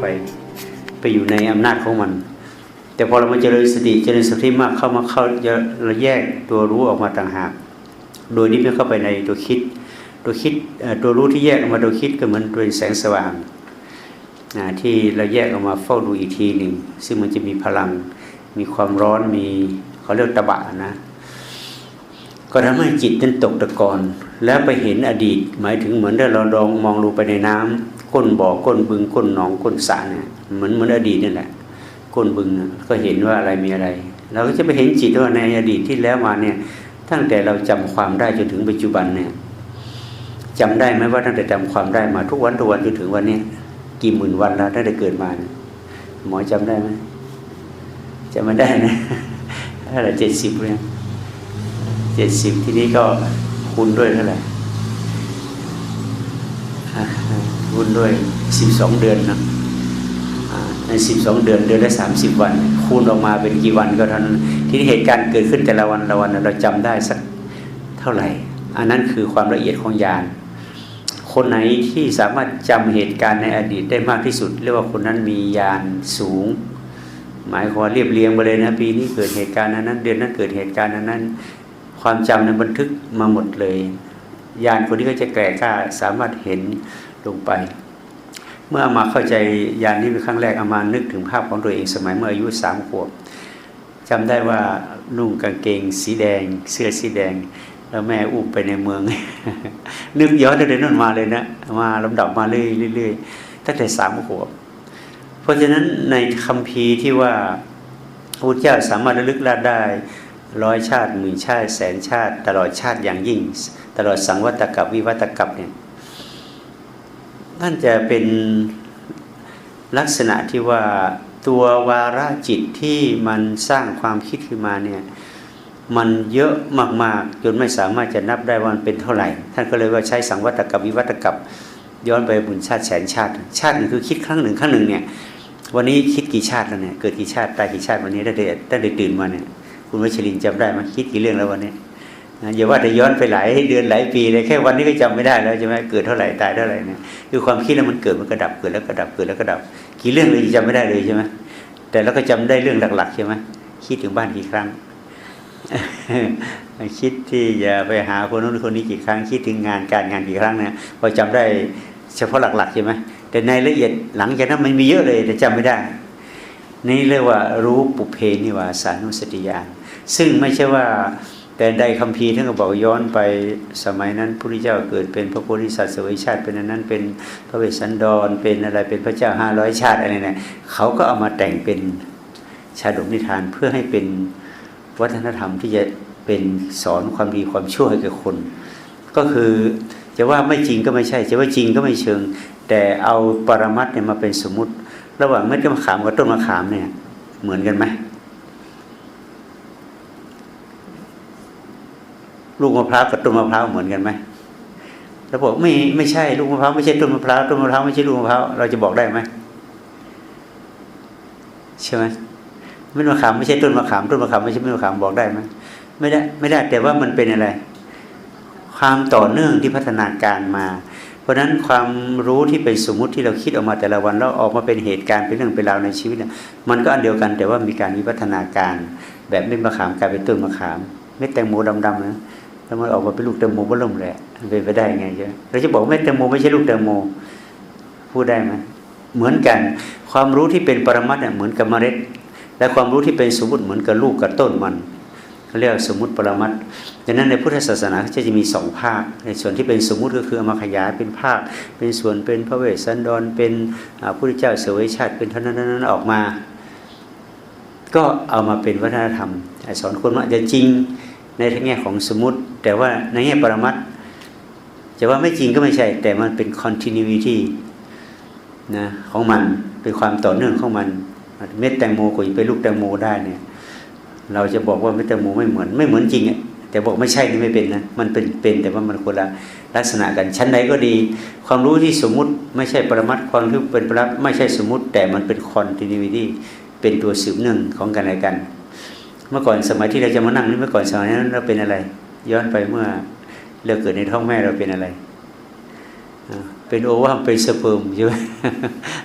ไปไปอยู่ในอำนาจของมัน แต่พอเรามาเจริญสติเจริญสติมากเข้ามาเข้าจะเราแยกตัวรู้ออกมาต่างหาก โดยที่ไม่เข้าไปในตัวคิด ตัวคิดตัวรู้ที่แยกออกมาตัวคิดก็เหมือนเป็นแสงสว่างที่เราแยกออกมาเฝ้าดูอีกทีหนึ่งซึ่งมันจะมีพลัง มีความร้อนมีเขาเรียกตะบะนะ ก็ทำให้จิตนั้นตกตะกอนแล้วไปเห็นอดีต หมายถึงเหมือนเราลองมองลงไปในน้ำก้นบ่อก้นบึงก้นหนองก้นสระเนี่ยเหมือนเหมือนอดีตนี่นแหละก้นบึงก็เห็นว่าอะไรมีอะไร เราก็จะไปเห็นจิตว่าในอดีตที่แล้วมาเนี่ยตั้งแต่เราจำความได้จนถึงปัจจุบันเนี่ยจำได้ไหมว่าตั้งแต่จำความได้มาทุกวันทุกวันจนถึงวันเนี้ยกี่หมื่นวันแล้วตั้งแต่เกิดมา หมอจำได้ไหม จำไม่ได้นะเท่าไรเจ็ดสิบเลยเจ็ดสิบทีนี้ก็คูณด้วยเท่าไหร่คูณด้วยสิบสองเดือนนะในสิบสองเดือนเดือนละสามสิบวัน คูณออกมาเป็นกี่วันก็เท่านั้นทีนี้เหตุการณ์เกิดขึ้นแต่ละวันละวันเราจำได้สักเท่าไหร่ อันนั้นคือความละเอียดของญาณคนไหนที่สามารถจำเหตุการณ์ในอดีตได้มากที่สุด เรียกว่าคนนั้นมีญาณสูง หมายความเรียบเรียงไปเลยนะปีนี้เกิดเหตุการณ์นั้นนั้นเดือนนั้นเกิดเหตุการณ์นั้นนั้น ความจำนั้นบันทึกมาหมดเลยญาณคนนี้ก็จะแก่กล้าสามารถเห็นลงไป เมื่อมาเข้าใจญาณนี้เป็นครั้งแรกเอามานึกถึงภาพของตัวเองสมัยเมื่ออายุสามขวบจำได้ว่านุ่งกางเกงสีแดง เสื้อสีแดง แล้วแม่อุ้มไปในเมือง นึกย้อนตั้งแต่นั้นมาเลยนะ มาลำดับมาเรื่อยๆตั้งแต่สามขวบ เพราะฉะนั้นในคัมภีที่ว่าพระพุทธเจ้าสามารถระลึกลาได้ร้อยชาติหมื่นชาติแสนชาติ ตลอดชาติอย่างยิ่ง ตลอดสังวัตกับวิวัตกับเนี่ยนั่นจะเป็นลักษณะที่ว่าตัววาระจิตที่มันสร้างความคิดขึ้นมาเนี่ยมันเยอะมากๆ จนไม่สามารถจะนับได้ว่ามันเป็นเท่าไหร่ ท่านก็เลยว่าใช้สังวัตกับวิวัตกับย้อนไปบุญชาติแสนชาติ ชาติหนึ่งคือคิดครั้งหนึ่งครั้งหนึ่งเนี่ย วันนี้คิดกี่ชาติแล้วเนี่ย เกิดกี่ชาติตายกี่ชาติวันนี้ได้เด็ดได้ตื่นมาเนี่ย คุณวัชรินทร์จำได้ไหมคิดกี่เรื่องแล้ววันนี้อย่าว่าแต่ย้อนไปหลายเดือนหลายปีเลยแค่วันนี้ก็จำไม่ได้แล้วใช่ไหมเกิดเท่าไหร่ตายเท่าไหร่เนี่ยคือความคิดแล้วมันเกิดมันกระดับเกิดแล้วกระดับเกิดแล้วกระดับ กี่เรื่องเลยจำไม่ได้เลยใช่ไหมแต่เราก็จำได้เรื่องหลักๆใช่ไหมคิดถึงบ้านกี่ครั้งคิดที่จะไปหาคนนู้นคนนี้กี่ครั้ง คิดถึงงานการงานกี่ครั้งเนี่ยพอจำได้เฉพาะหลักๆใช่ไหม แต่ในละเอียดหลังจากนั้นมันมีเยอะเลย แต่จำไม่ได้ นี่เรียกว่ารู้ปุเพนิวาสานุสติญาณซึ่งไม่ใช่ว่า แต่ใดคัมภีร์ท่านก็บอกย้อนไปสมัยนั้นพระพุทธเจ้าเกิดเป็นพระโพธิสัตว์สวยชาติเป็นอันนั้น เป็นพระเวสสันดรเป็นอะไรเป็นพระเจ้าห้าร้อยชาติอะไรเนี่ยเขาก็เอามาแต่งเป็นชาดกนิทานเพื่อให้เป็นวัฒนธรรมที่จะเป็นสอนความดีความชั่วให้แก่คน ก็คือ จะว่าไม่จริงก็ไม่ใช่ จะว่าจริงก็ไม่เชิง แต่เอาปรมัตเนี่ยมาเป็นสมมติ ระหว่างเม็ดมะขามกับต้นมะขามเนี่ย เหมือนกันไหมลูกมะพร้าวกับต้นมะพร้าวเหมือนกันไหมเราบอกไม่ไม่ใช่ลูกมะพร้าวไม่ใช่ต้นมะพร้าวต้นมะพร้าวไม่ใช่ลูกมะพร้าวเราจะบอกได้ไหมใช่ไหมเม็ดมะขามไม่ใช่ต้นมะขามต้นมะขามไม่ใช่เม็ดมะขามบอกได้ไหมไม่ได้ ไม่ได้ แต่ว่ามันเป็นอะไร ความต่อเนื่องที่พัฒนาการมา เพราะฉะนั้นความรู้ที่เป็นสมมุติที่เราคิดออกมาแต่ละวันแล้วออกมาเป็นเหตุการณ์เป็นเรื่องเป็นราวในชีวิตเนี่ยมันก็อันเดียวกันแต่ว่ามีการวิวัฒนาการ แบบเม็ดมะขามกลายเป็นต้นมะขามเม็ดแตงโมดำๆนะแล้วมันออกมาเป็นลูกแตงโมก็ล่มแหละเป็นไปได้ไงใช่ไหมเราจะบอกเม็ดแตงโมไม่ใช่ลูกแตงโมพูดได้ไหมเหมือนกัน ความรู้ที่เป็นปรมัตเนี่ยเหมือนกับเมล็ด และความรู้ที่เป็นสมมติเหมือนกับลูกกับต้นมัน เขาเรียกสมมติปรมัตดังนั้นในพุทธศาสนาจะจะมีสองภาค ในส่วนที่เป็นสมมุติก็คือเอามาขยายเป็นภาค เป็นส่วนเป็นพระเวสสันดร เป็นพระพุทธเจ้าเสวยชาติเป็นเท่านั้นนั้นออกมา ก็เอามาเป็นวัฒนธรรมสอนคนว่าจะจริงในทั้งแง่ของสมมติ แต่ว่าในแง่ปรมัตถ์จะว่าไม่จริงก็ไม่ใช่ แต่มันเป็น continuity นะของมันเป็นความต่อเนื่องของมัน เม็ดแตงโมก็จะเป็นลูกแตงโมได้เนี่ย เราจะบอกว่าเม็ดแตงโมไม่เหมือนไม่เหมือนจริงอะแต่บอกไม่ใช่นี่ไม่เป็นนะมันเป็นเป็นแต่ว่ามันคนละลักษณะกันชั้นใดก็ดี ความรู้ที่สมมุติไม่ใช่ปรมัตความรู้เป็นปรัตไม่ใช่สมมุติ แต่มันเป็น continuity เป็นตัวสืบเนื่องของกันและกัน เมื่อก่อนสมัยที่เราจะมานั่งนี่เมื่อก่อนสมัยนั้นเราเป็นอะไร ย้อนไปเมื่อเราเกิดในท้องแม่เราเป็นอะไรเป็นโอวาเป็นสเปิร์มใช่ไหม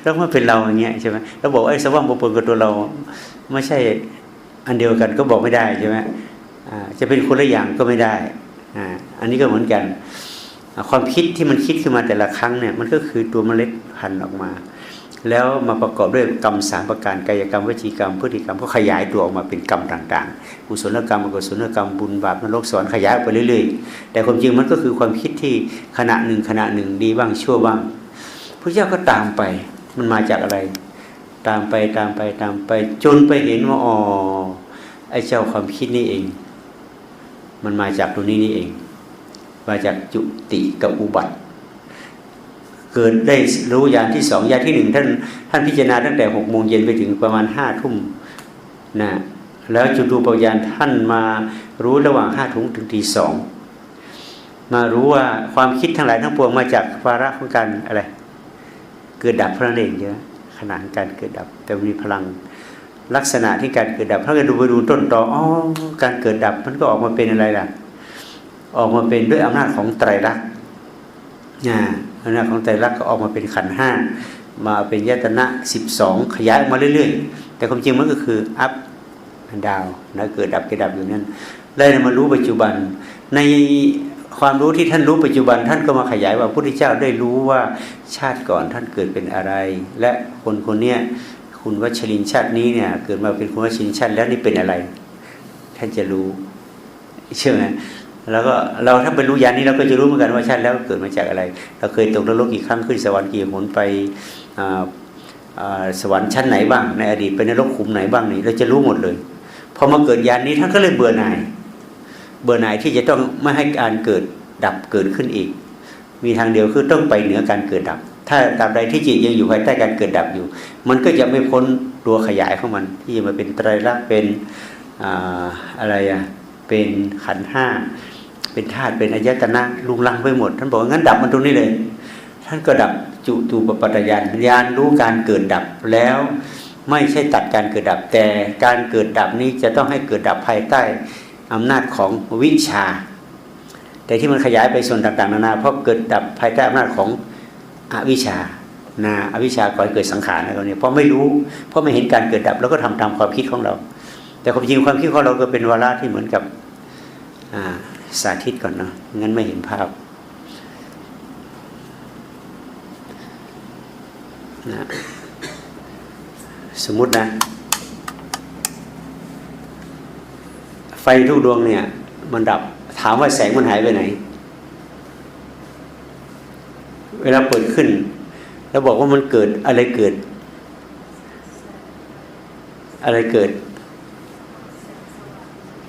แล้วมันเป็นเราอย่างเงี้ยใช่ไหมเราบอกไอ้สว่างปนกับตัวเราไม่ใช่ อันเดียวกันก็บอกไม่ได้ใช่ไหมจะเป็นคนละอย่างก็ไม่ได้อ่าอันนี้ก็เหมือนกัน ความคิดที่มันคิดขึ้นมาแต่ละครั้งเนี่ยมันก็คือตัวเมล็ดพันธุ์ออกมา แล้วมาประกอบด้วยกรรมสามประการกายกรรมวจีกรรมพฤติกรรมก็ขยายตัวออกมาเป็นกรรมต่างๆกุศลกรรมอกุศลกรรมบุญบาปนรกสวรรค์ขยายไปเรื่อยๆ แต่ความจริงมันก็คือความคิดที่ขณะหนึ่งขณะหนึ่งดีบ้างชั่วบ้างพระเจ้าก็ตามไปมันมาจากอะไร ตามไปตามไปตามไป จนไปเห็นว่าอ๋อไอ้เจ้าความคิดนี่เอง มันมาจากตรงนี้นี่เอง มาจากจุติกับอุบัติ เกิดได้รู้ยานที่สองยานที่หนึ่งท่านท่านพิจารณาตั้งแต่หกโมงเย็นไปถึงประมาณห้าทุ่มนะแล้วจุตูปยานท่านมารู้ระหว่างห้าทุ่มถึงตีสองมารู้ว่าความคิดทั้งหลายทั้งปวงมาจากวาระของการอะไร เกิดดับพราะนั่นเองเยอะ ขนาดการเกิดดับ แต่มีพลังลักษณะที่การเกิดดับ ถ้าเราดูไปดูต้นตออ๋อการเกิดดับมันก็ออกมาเป็นอะไรล่ะ ออกมาเป็นด้วยอำนาจของไตรลักษณ์อ่าอำนาจของไตรลักษณ์ก็ออกมาเป็นขันห้ามาเป็นยตนะสิบสองขยายออกมาเรื่อยๆ แต่ความจริงมันก็คืออัพดาวนะเกิดดับเกิดดับอยู่นั่นได้มารู้ปัจจุบันใน ความรู้ที่ท่านรู้ปัจจุบันท่านก็มาขยายว่าพระพุทธเจ้าได้รู้ว่าชาติก่อนท่านเกิดเป็นอะไร และคนคนเนี้ยคุณวัชรินชาตินี้เนี่ย เกิดมาเป็นคุณวัชรินชาติแล้วนี่เป็นอะไร ท่านจะรู้ใช่ไหมแล้วก็เราถ้าเป็นรู้ยานนี้เราก็จะรู้เหมือนกันว่าชาติแล้วเกิดมาจากอะไร เราเคยตกนรกกี่ครั้งขึ้นสวรรค์กี่หนไปอ่าอ่าสวรรค์ชั้นไหนบ้างในอดีตไปนรกขุมไหนบ้างนี่เราจะรู้หมดเลยพอมาเกิดยานนี้ท่านก็เลยเบื่อหน่าย เบื่อหน่ายที่จะต้องไม่ให้การเกิดดับเกิดขึ้นอีก มีทางเดียวคือต้องไปเหนือการเกิดดับ ถ้าตราบใดที่จิตยังอยู่ภายใต้การเกิดดับอยู่ มันก็จะไม่พ้นตัวขยายของมัน ที่จะมาเป็นไตรลักษณ์เป็นอะไรอะเป็นขันห้าเป็นธาตุเป็นอายตนะลุงลังไปหมด ท่านบอกงั้นดับมันตรงนี้เลย ท่านก็ดับจุตูปปัตยานญาณรู้การเกิดดับแล้วไม่ใช่ตัดการเกิดดับแต่การเกิดดับนี้จะต้องให้เกิดดับภายใต้ อำนาจของวิชา แต่ที่มันขยายไปส่วนต่างๆนานาเพราะเกิดดับภายใต้อำนาจของอวิชชานาอวิชชาก่อให้เกิดสังขารอะไรเนี่ยเพราะไม่รู้ เพราะไม่เห็นการเกิดดับแล้วก็ทำตามความคิดของเรา แต่ความจริงความคิดของเราก็เป็นวาระที่เหมือนกับาสาธิตก่อนเนาะงั้นไม่เห็นภาพนะสมมุตินะ ไฟทุกดวงเนี่ย มันดับ ถามว่าแสงมันหายไปไหน เวลาเปิดขึ้น แล้วบอกว่ามันเกิดอะไรเกิด อะไรเกิด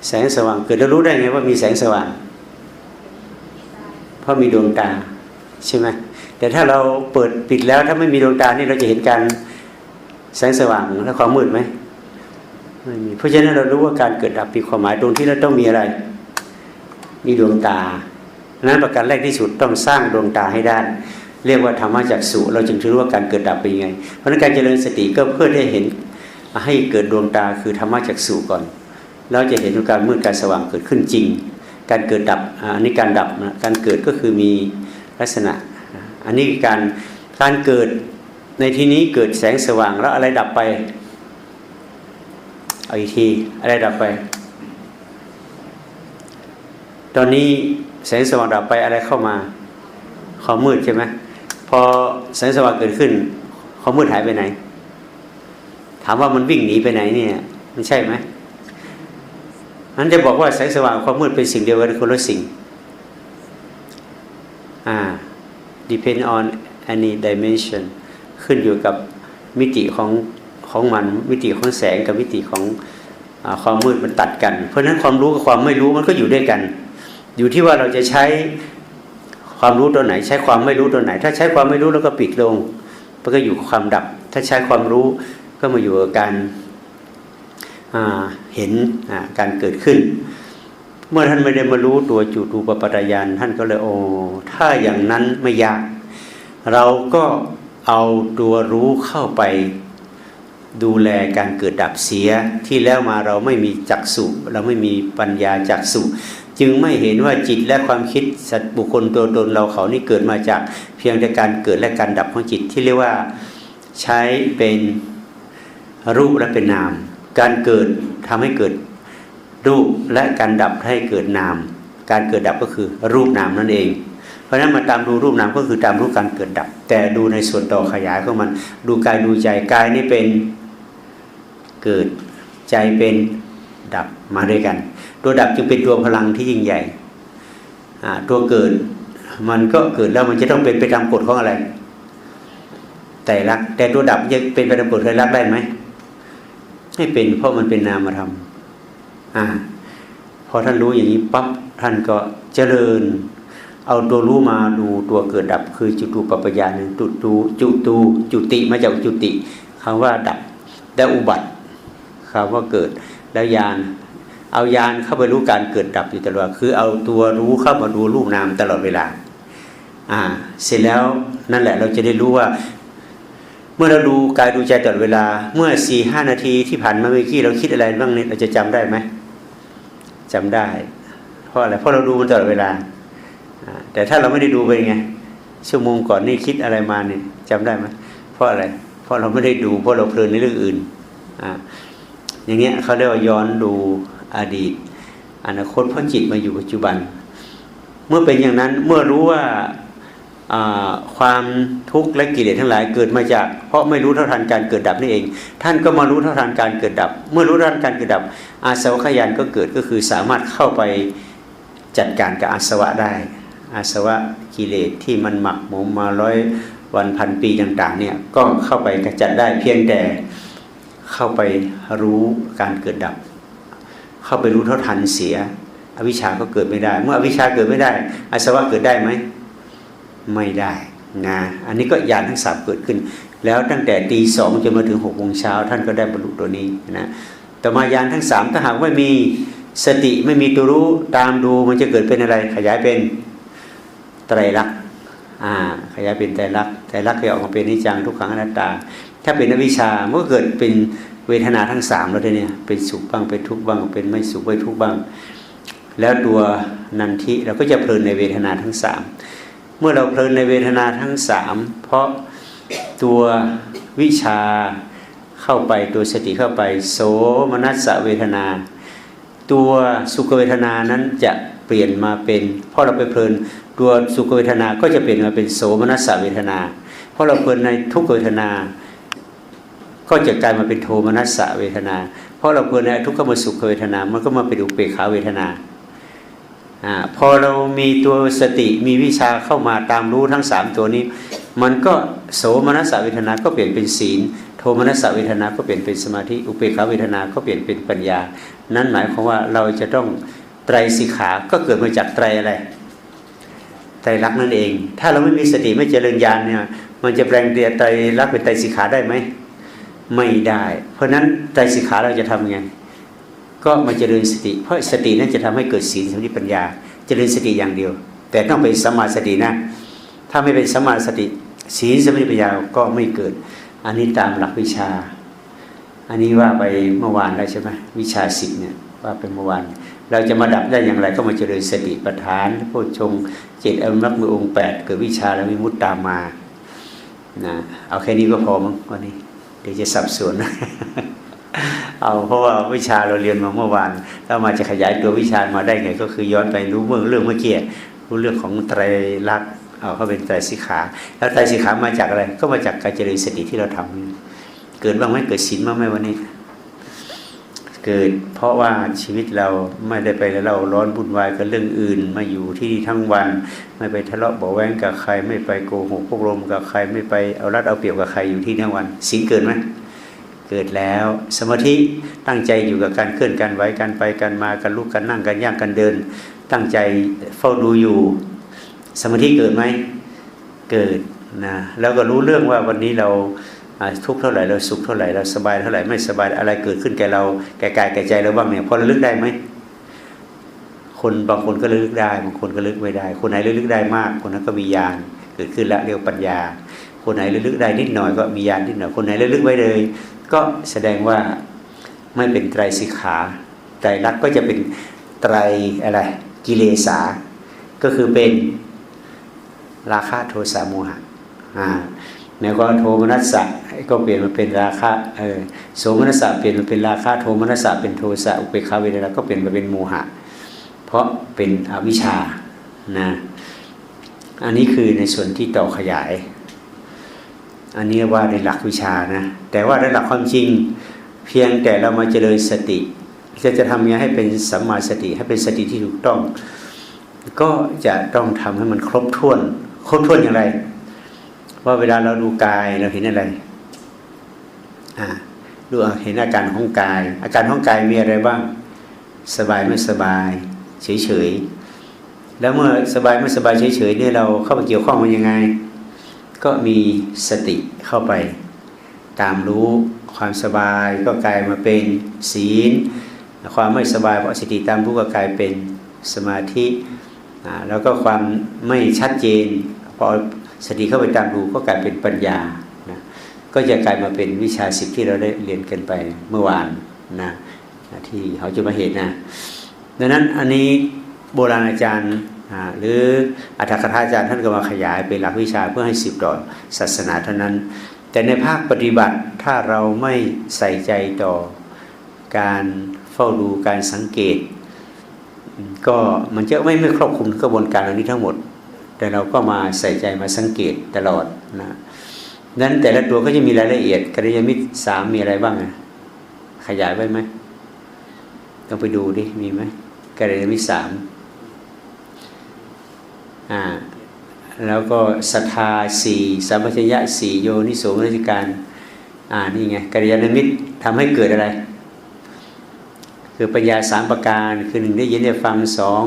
แสงสว่างเกิดแล้วรู้ได้ไงว่ามีแสงสว่าง เพราะมีดวงตาใช่ไหมแต่ถ้าเราเปิดปิดแล้วถ้าไม่มีดวงตานี่เราจะเห็นการแสงสว่างและความมืดไหม ไม่มีเพราะฉะนั้นเรารู้ว่าการเกิดดับมีความหมายตรงที่เราต้องมีอะไร มีดวงตานั้นประการแรกที่สุดต้องสร้างดวงตาให้ได้เรียกว่าธรรมะจักสุเราจึงรู้ว่าการเกิดดับเป็นยังไง เพราะนั้นการเจริญสติก็เพื่อได้เห็นให้เกิดดวงตาคือธรรมะจักสุก่อนเราจะเห็นการมืดการสว่างเกิดขึ้นจริง การเกิดดับอันนี้การดับนะการเกิดก็คือมีลักษณะ อันนี้การการเกิดในที่นี้เกิดแสงสว่างแล้วอะไรดับไป เอาอีกทีอะไรดับไป ตอนนี้แสงสว่างดับไปอะไรเข้ามาความมืดใช่ไหมพอแสงสว่างเกิดขึ้นความมืดหายไปไหน ถามว่ามันวิ่งหนีไปไหนเนี่ยมันใช่ไหมนั้นจะบอกว่าแสงสว่างความมืดเป็นสิ่งเดียวกันคนละสิ่งอ่า depend on any dimension ขึ้นอยู่กับมิติของ ของมันมิติของแสงกับมิติของอความมืดมันตัดกัน เพราะฉะนั้นความรู้กับความไม่รู้มันก็อยู่ด้วยกัน อยู่ที่ว่าเราจะใช้ความรู้ตัวไหน ใช้ความไม่รู้ตัวไหน ถ้าใช้ความไม่รู้แล้วก็ปิดลงมันก็อยู่กับความดับ ถ้าใช้ความรู้ก็มาอยู่กับการเห็นการเกิดขึ้น เมื่อท่านไม่ได้มารู้ตัวจุตูปปัตยานท่านก็เลยโอ้ถ้าอย่างนั้นไม่ยาก เราก็เอาตัวรู้เข้าไป ดูแลการเกิดดับเสียที่แล้วมาเราไม่มีจักษุเราไม่มีปัญญาจักษุจึงไม่เห็นว่าจิตและความคิดสัตว์บุคคลตัวตนเราเขานี่เกิดมาจากเพียงแต่การเกิดและการดับของจิตที่เรียกว่าใช้เป็นรูปและเป็นนาม การเกิดทำให้เกิดรูปและการดับให้เกิดนาม การเกิดดับก็คือรูปนามนั่นเอง เพราะฉะนั้นมาตามดูรูปนามก็คือตามรู้การเกิดดับ แต่ดูในส่วนต่อขยายของมัน ดูกายดูใจกายนี่เป็น เกิดใจเป็นดับมาด้วยกัน ตัวดับจึงเป็นตัวพลังที่ยิ่งใหญ่ตัวเกิดมันก็เกิดแล้วมันจะต้องเป็นไปตามกฎของอะไร แต่รักแต่ตัวดับจะเป็นไปตามกฎไตรลักได้ไหมไม่เป็นเพราะมันเป็นนามธรรมอ่าพอท่านรู้อย่างนี้ปั๊บท่านก็เจริญ เอาตัวรู้มาดูตัวเกิดดับ คือจุตูปปัญญาหนึ่งจุตูจุตูจุติมาจากจุติคำว่าดับและอุบัติ คำว่าเกิดแล้วยานเอายานเข้าไปรู้การเกิดดับอยู่ตลอดคือเอาตัวรู้เข้ามาดูรูปนามตลอดเวลา อ่า เสร็จแล้วนั่นแหละเราจะได้รู้ว่า เมื่อเราดูกายดูใจตลอดเวลา เมื่อสี่ห้านาทีที่ผ่านมาเมื่อกี้เราคิดอะไรบ้างเนี่ยเราจะจำได้ไหมจำได้ เพราะอะไรเพราะเราดูมันตลอดเวลา แต่ถ้าเราไม่ได้ดูไปไงชั่วโมงก่อนนี่คิดอะไรมาเนี่ยจำได้ไหมเพราะอะไร เพราะเราไม่ได้ดูเพราะเราเพลินในเรื่องอื่น อ่า อย่างเงี้ยเขาเรียกว่าย้อนดูอดีต อนาคตเพราะจิตมาอยู่ปัจจุบัน เมื่อเป็นอย่างนั้นเมื่อรู้ว่าความทุกข์และกิเลสทั้งหลายเกิดมาจาก เพราะไม่รู้เท่าทันการเกิดดับนี่เอง ท่านก็มารู้เท่าทันการเกิดดับ เมื่อรู้เท่าทันการเกิดดับ อาสวะขยันก็เกิดก็คือสามารถเข้าไปจัดการกับอาสวะได้ อาสวะกิเลสที่มันหมักหมมมาร้อยวันพันปีต่างๆเนี่ยก็เข้าไปกระจัดได้เพียงแต่ เข้าไปรู้การเกิดดับ เข้าไปรู้เท่าทันเสีย อวิชชาก็เกิดไม่ได้ เมื่ออวิชชาเกิดไม่ได้อาสวะเกิดได้ไหมไม่ได้นะอันนี้ก็ญาณทั้งสามเกิดขึ้น แล้วตั้งแต่ตีสองจนมาถึงหกโมงเช้าท่านก็ได้บรรลุตัวนี้นะต่อมายานทั้งสามถ้าหากไม่มีสติไม่มีตัวรู้ตามดูมันจะเกิดเป็นอะไร ขยายเป็นไตรลักษณ์อ่าขยายเป็นไตรลักษณ์ไตรลักษณ์จะออกมาเป็นนิจังทุกขังอนัตตา ถ้าเป็นอวิชามันก็เกิดเป็นเวทนาทั้งสามแล้วเนี่ยเป็นสุขบ้างเป็นทุกข์บ้างเป็นไม่สุขไม่ทุกข์บ้าง แล้วตัวนันทิเราก็จะเพลินในเวทนาทั้งสามเมื่อเราเพลินในเวทนาทั้งสามเพราะตัววิชาเข้าไปตัวสติเข้าไป โสมนัสสเวทนา ตัวสุขเวทนานั้นจะเปลี่ยนมาเป็นเพราะเราไปเพลินตัวสุขเวทนาก็จะเปลี่ยนมาเป็นโสมนัสสเวทนาเพราะเราเพลินในทุกเวทนา ก็จะกลายมาเป็นโทมนัสสเวทนา เพราะเราเพลินในทุกขมสุขเวทนา มันก็มาเป็นอุเบกขาเวทนาอพอเรามีตัวสติมีวิชาเข้ามาตามรู้ทั้งสามตัวนี้ มันก็โสมนัสสเวทนา ก็เปลี่ยนเป็นศีล โทมนัสสเวทนา ก็เปลี่ยนเป็นสมาธิ อุเบกขาเวทนา ก็เปลี่ยนเป็นปัญญา นั่นหมายความว่าเราจะต้องไตรสิกขา ก็เกิดมาจากไตรอะไรไตรลักษณ์นั่นเอง ถ้าเราไม่มีสติไม่เจริญญาณเนี่ย มันจะแปลงเตียไตรลักษณ์เป็นไตรสิกขาได้ไหม ไม่ได้ เพราะนั้นไตรสิกขาเราจะทำยังไงก็มาเจริญสติ เพราะสตินั้นจะทำให้เกิดศีลสมาธิปัญญา เจริญสติอย่างเดียว แต่ต้องเป็นสมาสตินะ ถ้าไม่เป็นสมาสติศีลสมาธิปัญญาก็ไม่เกิด อันนี้ตามหลักวิชา อันนี้ว่าไปเมื่อวานแล้วใช่ไหมวิชาสิบเนี่ยว่าเป็นเมื่อวาน เราจะมาดับได้อย่างไรก็มาเจริญสติปัฏฐานโพชงเจ็ดอมรักมือองค์แปดเกิดวิชาแล้วมีมุตตามานะเอาแค่นี้ก็พอมั้งวันนี้ เดี๋ยวจะสับสนเอาเพราะว่าวิชาเราเรียนมาเมื่อวานถ้ามาจะขยายตัววิชามาได้ไง ก็คือย้อนไปรู้เมื่อเรื่องเมื่อกี้รู้เรื่องของไตรลักษณ์เอาเขาเป็นไตรสิกขา แล้วไตรสิกขามาจากอะไร ก็มาจากการเจริญสติที่เราทำเกิดบ้างไหมเกิดศีลบ้างไหมวันนี้ เกิด เพราะว่าชีวิตเราไม่ได้ไปแล้วเราร้อนบุญวายกับเรื่องอื่น มาอยู่ที่นี่ทั้งวัน ไม่ไปทะเลาะเบาแวงกับใคร ไม่ไปโกหกพวกลมกับใครไม่ไปเอารัดเอาเปรียบกับใครอยู่ที่ทั้งวันศีลเกิดไหมเกิดแล้ว สมาธิตั้งใจอยู่กับการเคลื่อนการไหวการไปการมาการลุกการนั่งการย่างการเดิน ตั้งใจเฝ้าดูอยู่ สมาธิเกิดไหมเกิดนะแล้วก็รู้เรื่องว่าวันนี้เรา ทุกเท่าไหร่เราสุขเท่าไหร่เราสบายเท่าไหร่ไม่สบายอะไรเกิดขึ้นแก่เราแก่กายแก่ใจเราบ้างเนี่ยพอระลึกได้ไหมคนบางคนก็ระลึกได้บางคนก็ระลึกไม่ได้ คนไหนระลึกได้มาก คนนั้นก็มีญาณเกิดขึ้นแล้วเรียกปัญญา คนไหนระลึกได้นิดหน่อยก็มีญาณนิดหน่อยคนไหนระลึกไว้เลย ก็แสดงว่าไม่เป็นไตรสิกขาไตรลักษณ์ก็จะเป็นไตรอะไรกิเลสา ก็คือเป็นราคะโทสะโมหะอ่า แม้ก็โทมนัสสะก็เปลี่ยนมาเป็นราคะเออโสมนัสสะเปลี่ยนมาเป็นราคะโทมนัสสะเป็นโทสะอุเบกขาเวทนาก็เปลี่ยนมาเป็นโมหะ เพราะเป็นอวิชชานะอันนี้คือในส่วนที่ต่อขยาย อันนี้ว่าในหลักวิชานะแต่ว่าในหลักความจริงเพียงแต่เรามาเจริญสติจะจะทำยังไงให้เป็นสัมมาสติให้เป็นสติที่ถูกต้อง ก็จะต้องทำให้มันครบถ้วน ครบถ้วนอย่างไร ว่าเวลาเราดูกายเราเห็นอะไรอ่าดูเห็นอาการของกาย อาการของกายมีอะไรบ้าง สบายไม่สบาย เฉยๆแล้วเมื่อสบายไม่สบายเฉยๆเนี่ยเราเข้าไปเกี่ยวข้องมันยังไง ก็มีสติเข้าไป ตามรู้ความสบายก็กลายมาเป็นศีล ความไม่สบายเพราะสติตามรู้ก็กลายเป็นสมาธิอ่าแล้วก็ความไม่ชัดเจนพอ สติเข้าไปตามรู้ก็กลายเป็นปัญญานะก็จะกลายมาเป็นวิชาสิบที่เราได้เรียนกันไปเมื่อวานนะที่เขาจะมาเห็นนะดังนั้นอันนี้โบราณอาจารย์หรืออัตถกถาอาจารย์ท่านก็มาขยายเป็นหลักวิชาเพื่อให้สิบต่อศาสนาเท่านั้น แต่ในภาคปฏิบัติถ้าเราไม่ใส่ใจต่อการเฝ้าดูการสังเกต ก็มันจะไม่ไม่ครอบคลุมกระบวนการเหล่านี้ทั้งหมด แต่เราก็มาใส่ใจมาสังเกตตลอดนะนั้นแต่ละตัวก็จะมีรายละเอียดกริยามิตรสามมีอะไรบ้างอะขยายไว้ไหมต้องไปดูดิมีไหมกริยามิตรสามอ่าแล้วก็ศรัทธาสี่สัมปชัญญะสี่โยนิโสมนสิการ อ่านี่ไงกัลยาณมิตรทำให้เกิดอะไร คือปัญญาสามประการคือหนึ่งได้ยินได้ฟังสอง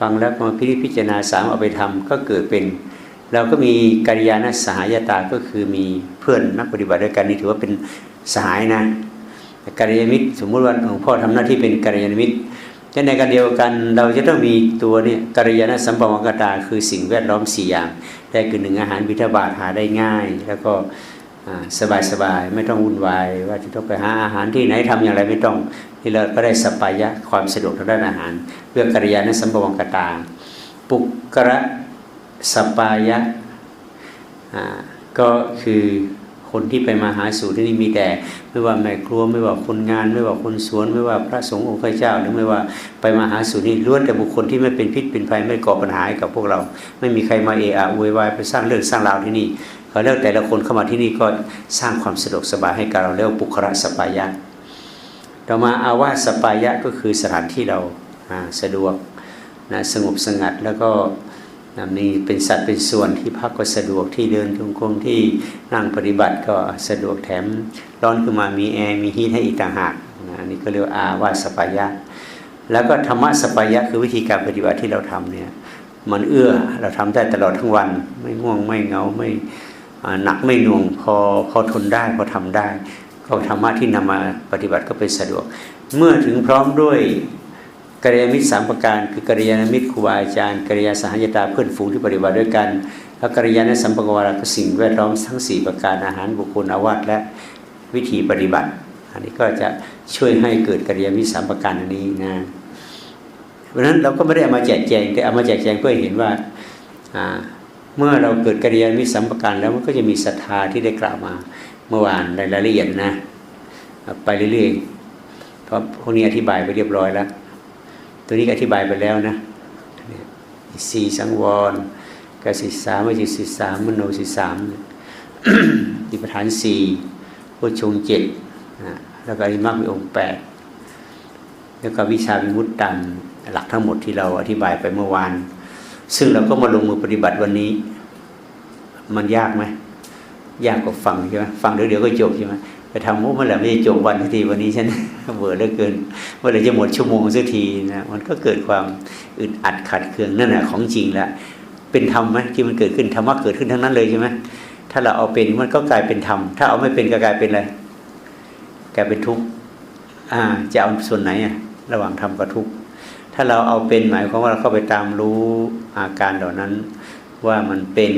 ฟังแล้วมาพิจิตพิจารณาสามเอาไปทำก็เกิดเป็น เราก็มีกัลยาณสหายตาก็คือมีเพื่อนนักปฏิบัติด้วยกันนี่ถือว่าเป็นสหายนะกัลยาณมิตรสมมุติว่าหลวงพ่อทำหน้าที่เป็นกัลยาณมิตรจะในการเดียวกันเราจะต้องมีตัวเนี่ยกัลยาณสัมปวังกตาคือสิ่งแวดล้อมสี่อย่างได้คือหนึ่งอาหารบิณฑบาตหาได้ง่าย แล้วก็ สบายสบายไม่ต้องวุ่นวายว่าจะต้องไปหาอาหารที่ไหนทำอย่างไรไม่ต้องที่เราก็ได้สปายะความสะดวกทางด้านอาหาร เรื่องกัลยาณสัมปวังกตา ปุกกระสปายะก็คือคนที่ไปมาหาสู่ที่นี่มีแต่ ไม่ว่าแม่ครัวไม่ว่าคนงาน ไม่ว่าคนสวน ไม่ว่าพระสงฆ์องค์พระเจ้าหรือไม่ว่าไปมาหาสู่นี่ล้วนแต่บุคคลที่ไม่เป็นพิษเป็นภัยไม่ก่อปัญหาให้กับพวกเรา ไม่มีใครมาเอะอะโวยวายไปสร้างเรื่องสร้างราวที่นี่ เขาเรียกแต่ละคนเข้ามาที่นี่ก็สร้างความสะดวกสบายให้กับเราเรียกว่าปุคระสปายะต่อมาอาวาสปายะก็คือสถานที่เราสะดวกนะสงบสงัดแล้วก็มีเป็นสัตว์เป็นส่วนที่พักก็สะดวกที่เดินจงกรมที่นั่งปฏิบัติก็สะดวกแถมร้อนขึ้นมามีแอร์มีฮีทให้อีกต่างหากนะนี่ก็เรียกว่าอาวาสปายะ แล้วก็ธรรมะสปายะคือวิธีการปฏิบัติที่เราทำเนี่ยมันเอื้อเราทำได้ตลอดทั้งวัน ไม่ง่วงไม่เหงาไม่ หนักไม่หน่วงพอพอทนได้พอทำได้ ก็ธรรมะที่นำมาปฏิบัติก็เป็นสะดวก เมื่อถึงพร้อมด้วยกัลยามิตรสามประการ คือกัลยามิตรครูบาอาจารย์กัลยาสหายตาเพื่อนฝูงที่ปฏิบัติด้วยกัน แล้วกัลยาณสัมปกวาระก็สิ่งแวดล้อมทั้งสี่ประการอาหารบุคคลอาวาสและวิธีปฏิบัติ อันนี้ก็จะช่วยให้เกิดกัลยามิตรสามประการอันนี้นะเพราะฉะนั้นเราก็ไม่ได้เอามาแจกแจงแต่เอามาแจกแจงเพื่อเห็นว่า เมื่อเราเกิดกัลยามิสัมปการแล้วมันก็จะมีศรัทธาที่ได้กล่าวมาเมื่อวานในรายละเอียดนะ ไปเรื่อยๆเพราะพวกนี้อธิบายไปเรียบร้อยแล้ว ตัวนี้อธิบายไปแล้วนะสี่สังวรกสิสามวิจิตสิสามมโนสิสามอิปฐานสี่พุชงเจ็ดแล้วก็อริมักมีองค์แปดแล้วก็วิชาวิมุตตังหลักทั้งหมดที่เราอธิบายไปเมื่อวาน ซึ่งเราก็มาลงมือปฏิบัติวันนี้ มันยากไหมยากกว่าฟังใช่ไหมฟังเดี๋ยวเดี๋ยวก็จบใช่ไหมไปทำมุกเมื่อไหร่ไม่จะจบวันสักทีวันนี้ฉันเบื่อเหลือเกินเมื่อไหร่จะหมดชั่วโมงสักทีนะมันก็เกิดความอึดอัดขัดเคืองนั่นแหละของจริงละเป็นธรรมไหมที่มันเกิดขึ้นธรรมะเกิดขึ้นทั้งนั้นเลยใช่ไหมถ้าเราเอาเป็นมันก็กลายเป็นธรรมถ้าเอาไม่เป็นก็กลายเป็นอะไรกลายเป็นทุกข์อ่าจะเอาส่วนไหนอะระหว่างธรรมกับทุกข์ ถ้าเราเอาเป็นหมายความว่าเราเข้าไปตามรู้อาการเหล่านั้น ว่ามันเป็น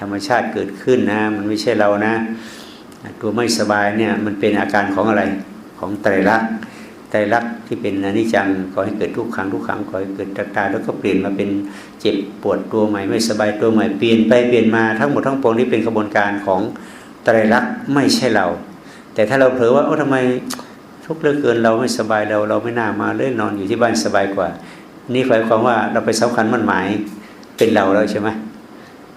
ธรรมชาติเกิดขึ้นนะ มันไม่ใช่เรานะ ตัวไม่สบายเนี่ยมันเป็นอาการของอะไรของไตรลักษณ์ไตรลักษณ์ที่เป็นอนิจจังก่อให้เกิดทุกขังทุกขังก่อให้เกิดตาตาแล้วก็เปลี่ยนมาเป็นเจ็บปวดตัวใหม่ไม่สบายตัวใหม่เปลี่ยนไปเปลี่ยนมาทั้งหมดทั้งปวงนี้เป็นกระบวนการของไตรลักษณ์ไม่ใช่เรา แต่ถ้าเราเผลอว่าโอ้ทำไม ทุกข์เหลือเกินเราไม่สบายเราเราไม่น่ามาเลยนนอนอยู่ที่บ้านสบายกว่า นี่หมายความว่าเราไปสำคัญมันหมายเป็นเราแล้วใช่ไหม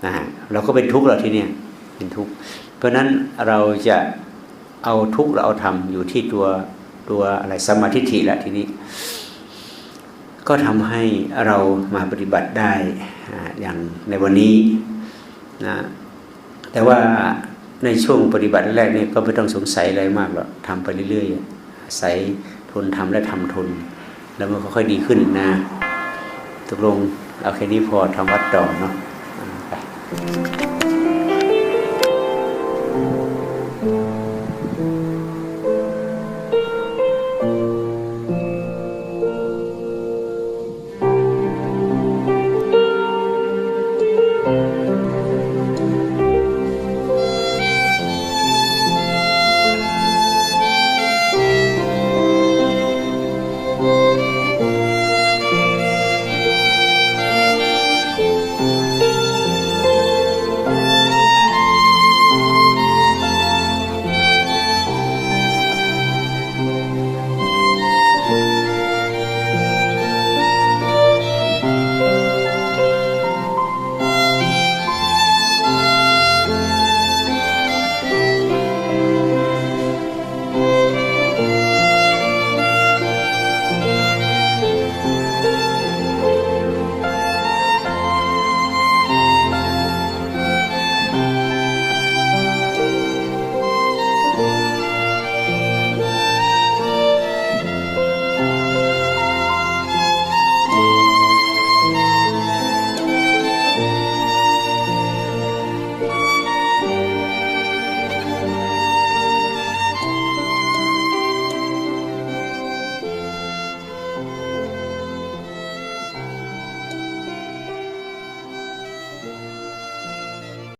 นะฮะเราก็เป็นทุกข์เราที่เนี่ยเป็นทุกข์เพราะฉะนั้นเราจะเอาทุกข์เราเอาทำอยู่ที่ตัวตัวอะไรสมาธิฐิล้วทีนี้ ก็ทำให้เรามาปฏิบัติได้อย่างในวันนี้นะแต่ว่าในช่วงปฏิบัติแรกเนี่ยก็ไม่ต้องสงสัยอะไรมากหรอกทำไปเรื่อยๆ อาศัยทนทำและทำทนแล้วมันก็ค่อยดีขึ้นนะตกลงเอาแค่นี้พอทำวัดต่อเนาะไป